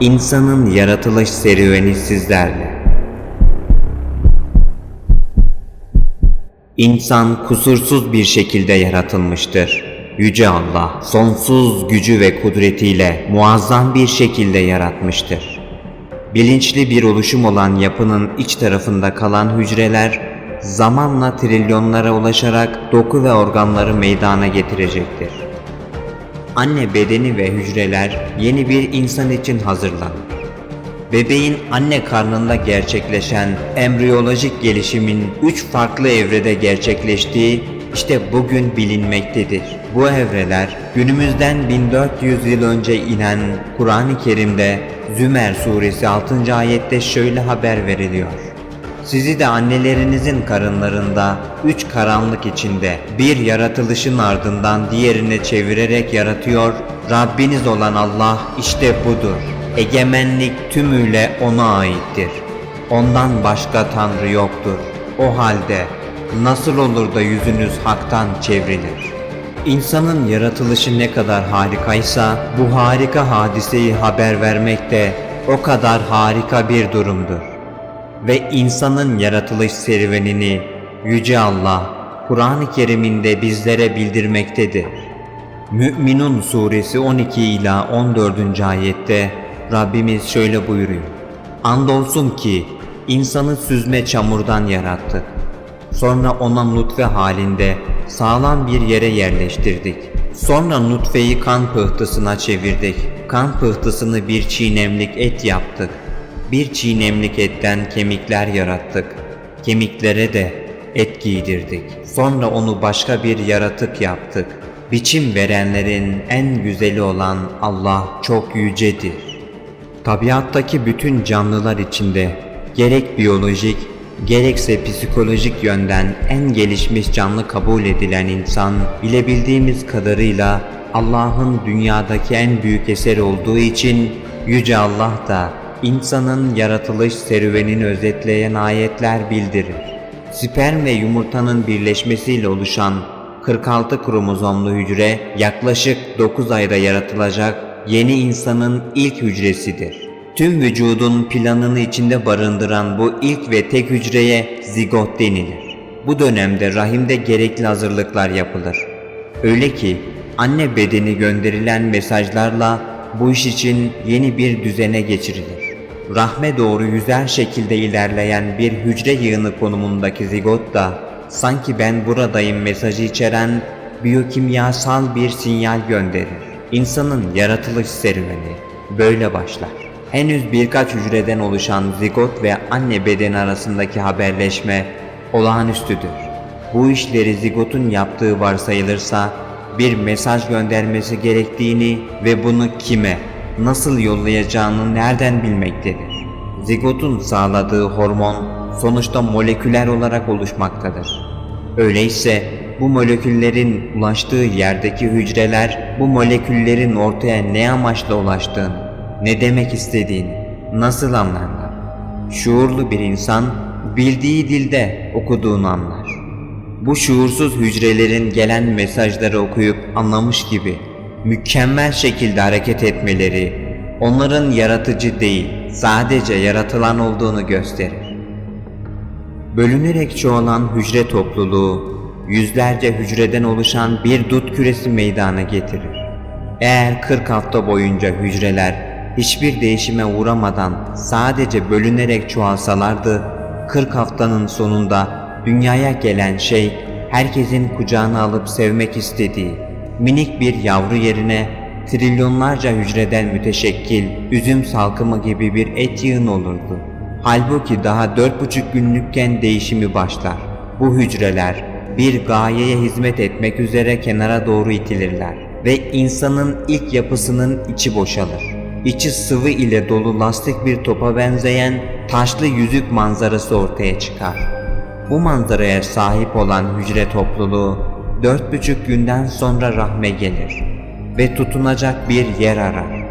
İnsanın yaratılış serüveni sizlerle. İnsan kusursuz bir şekilde yaratılmıştır. Yüce Allah sonsuz gücü ve kudretiyle muazzam bir şekilde yaratmıştır. Bilinçli bir oluşum olan yapının iç tarafında kalan hücreler zamanla trilyonlara ulaşarak doku ve organları meydana getirecektir. Anne bedeni ve hücreler yeni bir insan için hazırlanır. Bebeğin anne karnında gerçekleşen embriyolojik gelişimin üç farklı evrede gerçekleştiği işte bugün bilinmektedir. Bu evreler günümüzden 1400 yıl önce inen Kur'an-ı Kerim'de Zümer suresi 6. ayette şöyle haber veriliyor. Sizi de annelerinizin karınlarında üç karanlık içinde bir yaratılışın ardından diğerine çevirerek yaratıyor. Rabbiniz olan Allah işte budur. Egemenlik tümüyle ona aittir. Ondan başka tanrı yoktur. O halde nasıl olur da yüzünüz haktan çevrilir? İnsanın yaratılışı ne kadar harikaysa bu harika hadiseyi haber vermek de o kadar harika bir durumdur ve insanın yaratılış serüvenini Yüce Allah Kur'an-ı Kerim'inde bizlere bildirmektedir. Mü'minun suresi 12 ila 14. ayette Rabbimiz şöyle buyuruyor. Andolsun ki insanı süzme çamurdan yarattık. Sonra ona nutfe halinde sağlam bir yere yerleştirdik. Sonra nutfeyi kan pıhtısına çevirdik. Kan pıhtısını bir çiğnemlik et yaptık. Bir çiğnemlik etten kemikler yarattık. Kemiklere de et giydirdik. Sonra onu başka bir yaratık yaptık. Biçim verenlerin en güzeli olan Allah çok yücedir. Tabiattaki bütün canlılar içinde gerek biyolojik gerekse psikolojik yönden en gelişmiş canlı kabul edilen insan bilebildiğimiz kadarıyla Allah'ın dünyadaki en büyük eseri olduğu için Yüce Allah da insanın yaratılış serüvenini özetleyen ayetler bildirir. Sperm ve yumurtanın birleşmesiyle oluşan 46 kromozomlu hücre yaklaşık 9 ayda yaratılacak yeni insanın ilk hücresidir. Tüm vücudun planını içinde barındıran bu ilk ve tek hücreye zigot denilir. Bu dönemde rahimde gerekli hazırlıklar yapılır. Öyle ki anne bedeni gönderilen mesajlarla bu iş için yeni bir düzene geçirilir. Rahme doğru yüzer şekilde ilerleyen bir hücre yığını konumundaki zigot da sanki ben buradayım mesajı içeren biyokimyasal bir sinyal gönderir. İnsanın yaratılış serüveni böyle başlar. Henüz birkaç hücreden oluşan zigot ve anne bedeni arasındaki haberleşme olağanüstüdür. Bu işleri zigotun yaptığı varsayılırsa bir mesaj göndermesi gerektiğini ve bunu kime, nasıl yollayacağını nereden bilmektedir? Zigotun sağladığı hormon sonuçta moleküler olarak oluşmaktadır. Öyleyse bu moleküllerin ulaştığı yerdeki hücreler bu moleküllerin ortaya ne amaçla ulaştığını, ne demek istediğini nasıl anlarlar? Şuurlu bir insan bildiği dilde okuduğunu anlar. Bu şuursuz hücrelerin gelen mesajları okuyup anlamış gibi mükemmel şekilde hareket etmeleri onların yaratıcı değil sadece yaratılan olduğunu gösterir. Bölünerek çoğalan hücre topluluğu yüzlerce hücreden oluşan bir dut küresi meydana getirir. Eğer 40 hafta boyunca hücreler hiçbir değişime uğramadan sadece bölünerek çoğalsalardı 40 haftanın sonunda dünyaya gelen şey herkesin kucağına alıp sevmek istediği minik bir yavru yerine trilyonlarca hücreden müteşekkil üzüm salkımı gibi bir et yığın olurdu. Halbuki daha dört buçuk günlükken değişimi başlar. Bu hücreler bir gayeye hizmet etmek üzere kenara doğru itilirler ve insanın ilk yapısının içi boşalır. İçi sıvı ile dolu lastik bir topa benzeyen taşlı yüzük manzarası ortaya çıkar. Bu manzaraya sahip olan hücre topluluğu dört buçuk günden sonra rahme gelir ve tutunacak bir yer arar.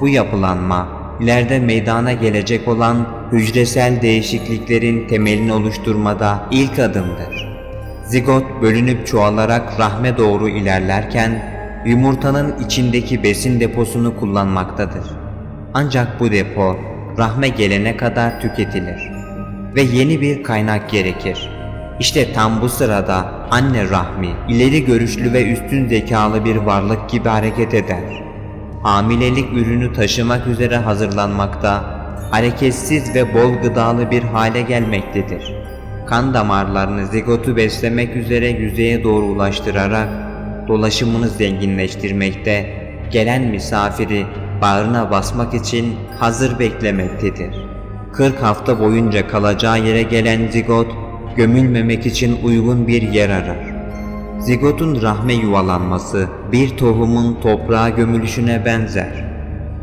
Bu yapılanma ileride meydana gelecek olan hücresel değişikliklerin temelini oluşturmada ilk adımdır. Zigot bölünüp çoğalarak rahme doğru ilerlerken yumurtanın içindeki besin deposunu kullanmaktadır. Ancak bu depo rahme gelene kadar tüketilir ve yeni bir kaynak gerekir. İşte tam bu sırada anne rahmi ileri görüşlü ve üstün zekalı bir varlık gibi hareket eder. Hamilelik ürünü taşımak üzere hazırlanmakta, hareketsiz ve bol gıdalı bir hale gelmektedir. Kan damarlarını zigotu beslemek üzere yüzeye doğru ulaştırarak dolaşımını zenginleştirmekte, gelen misafiri bağrına basmak için hazır beklemektedir. 40 hafta boyunca kalacağı yere gelen zigot, gömülmemek için uygun bir yer arar. Zigotun rahme yuvalanması bir tohumun toprağa gömülüşüne benzer.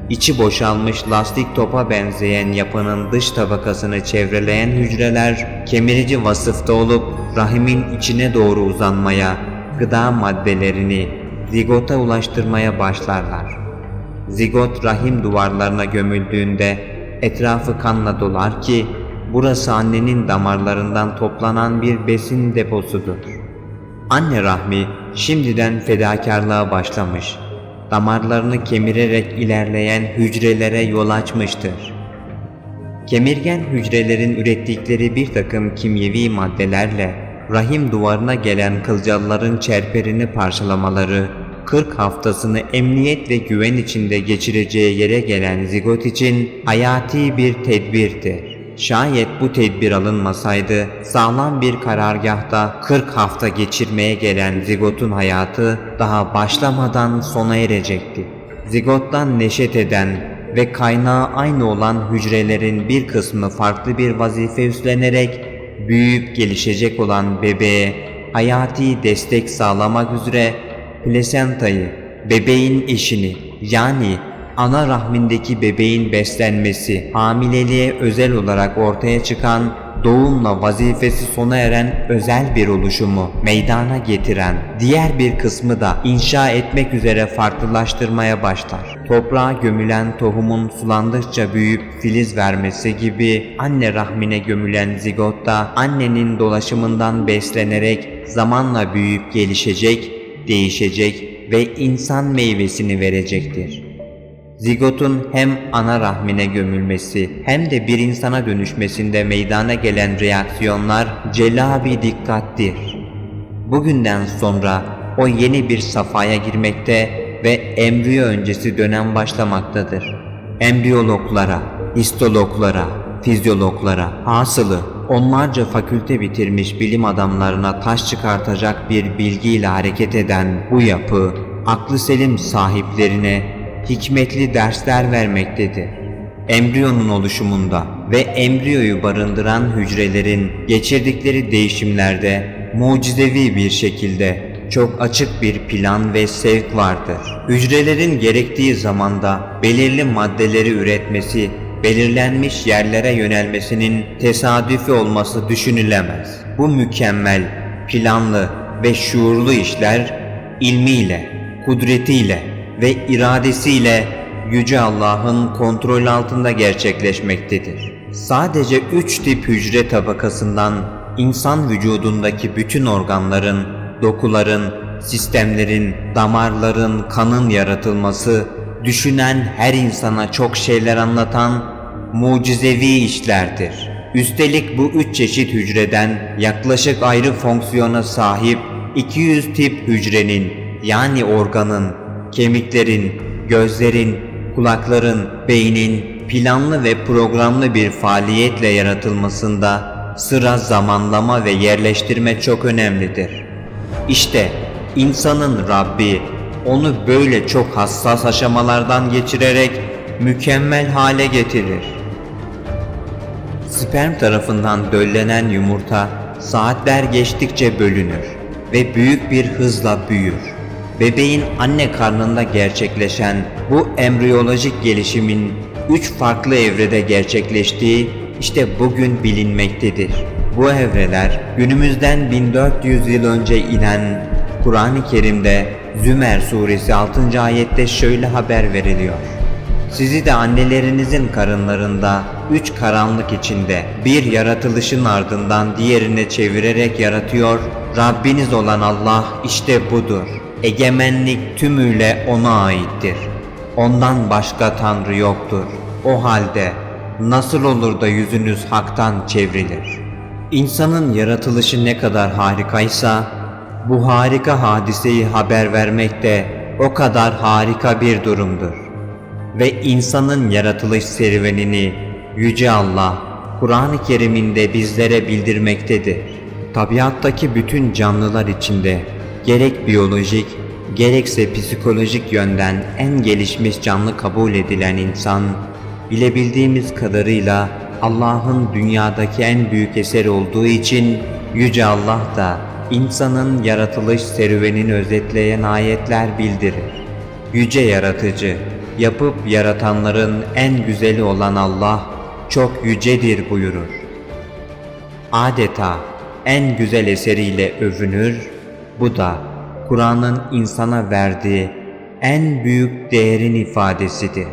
İçi boşalmış lastik topa benzeyen yapının dış tabakasını çevreleyen hücreler kemirici vasıfta olup rahimin içine doğru uzanmaya, gıda maddelerini zigota ulaştırmaya başlarlar. Zigot rahim duvarlarına gömüldüğünde etrafı kanla dolar ki burası annenin damarlarından toplanan bir besin deposudur. Anne rahmi şimdiden fedakarlığa başlamış. Damarlarını kemirerek ilerleyen hücrelere yol açmıştır. Kemirgen hücrelerin ürettikleri bir takım kimyevi maddelerle rahim duvarına gelen kılcalların çerperini parçalamaları 40 haftasını emniyet ve güven içinde geçireceği yere gelen zigot için hayati bir tedbirdir. Şayet bu tedbir alınmasaydı sağlam bir karargahta 40 hafta geçirmeye gelen zigotun hayatı daha başlamadan sona erecekti. Zigottan neşet eden ve kaynağı aynı olan hücrelerin bir kısmı farklı bir vazife üstlenerek büyüyüp gelişecek olan bebeğe hayati destek sağlamak üzere plasentayı, bebeğin eşini yani ana rahmindeki bebeğin beslenmesi, hamileliğe özel olarak ortaya çıkan doğumla vazifesi sona eren özel bir oluşumu meydana getiren diğer bir kısmı da inşa etmek üzere farklılaştırmaya başlar. Toprağa gömülen tohumun sulandıkça büyüyüp filiz vermesi gibi anne rahmine gömülen zigot da annenin dolaşımından beslenerek zamanla büyüyüp gelişecek, değişecek ve insan meyvesini verecektir. Zigotun hem ana rahmine gömülmesi hem de bir insana dönüşmesinde meydana gelen reaksiyonlar celabi dikkattir. Bugünden sonra o yeni bir safhaya girmekte ve embriyo öncesi dönem başlamaktadır. Embriyologlara, histologlara, fizyologlara, hasılı onlarca fakülte bitirmiş bilim adamlarına taş çıkartacak bir bilgiyle hareket eden bu yapı, aklı selim sahiplerine hikmetli dersler vermektedir. Embriyonun oluşumunda ve embriyoyu barındıran hücrelerin geçirdikleri değişimlerde mucizevi bir şekilde çok açık bir plan ve sevk vardır. Hücrelerin gerektiği zamanda belirli maddeleri üretmesi, belirlenmiş yerlere yönelmesinin tesadüfi olması düşünülemez. Bu mükemmel, planlı ve şuurlu işler ilmiyle, kudretiyle ve iradesiyle Yüce Allah'ın kontrol altında gerçekleşmektedir. Sadece üç tip hücre tabakasından insan vücudundaki bütün organların, dokuların, sistemlerin, damarların, kanın yaratılması, düşünen her insana çok şeyler anlatan mucizevi işlerdir. Üstelik bu üç çeşit hücreden yaklaşık ayrı fonksiyona sahip 200 tip hücrenin yani organın kemiklerin, gözlerin, kulakların, beynin planlı ve programlı bir faaliyetle yaratılmasında sıra zamanlama ve yerleştirme çok önemlidir. İşte insanın Rabbi onu böyle çok hassas aşamalardan geçirerek mükemmel hale getirir. Sperm tarafından döllenen yumurta saatler geçtikçe bölünür ve büyük bir hızla büyür. Bebeğin anne karnında gerçekleşen bu embriyolojik gelişimin üç farklı evrede gerçekleştiği işte bugün bilinmektedir. Bu evreler günümüzden 1400 yıl önce inen Kur'an-ı Kerim'de Zümer suresi 6. ayette şöyle haber veriliyor. Sizi de annelerinizin karınlarında üç karanlık içinde bir yaratılışın ardından diğerine çevirerek yaratıyor. Rabbiniz olan Allah işte budur. Egemenlik tümüyle ona aittir. Ondan başka tanrı yoktur. O halde nasıl olur da yüzünüz haktan çevrilir? İnsanın yaratılışı ne kadar harikaysa, bu harika hadiseyi haber vermek de o kadar harika bir durumdur. Ve insanın yaratılış serüvenini Yüce Allah Kur'an-ı Kerim'inde bizlere bildirmektedir. Tabiattaki bütün canlılar içinde gerek biyolojik gerekse psikolojik yönden en gelişmiş canlı kabul edilen insan, bilebildiğimiz kadarıyla Allah'ın dünyadaki en büyük eseri olduğu için Yüce Allah da insanın yaratılış serüvenini özetleyen ayetler bildirir. Yüce Yaratıcı, yapıp yaratanların en güzeli olan Allah çok yücedir buyurur. Adeta en güzel eseriyle övünür, bu da Kur'an'ın insana verdiği en büyük değerin ifadesidir.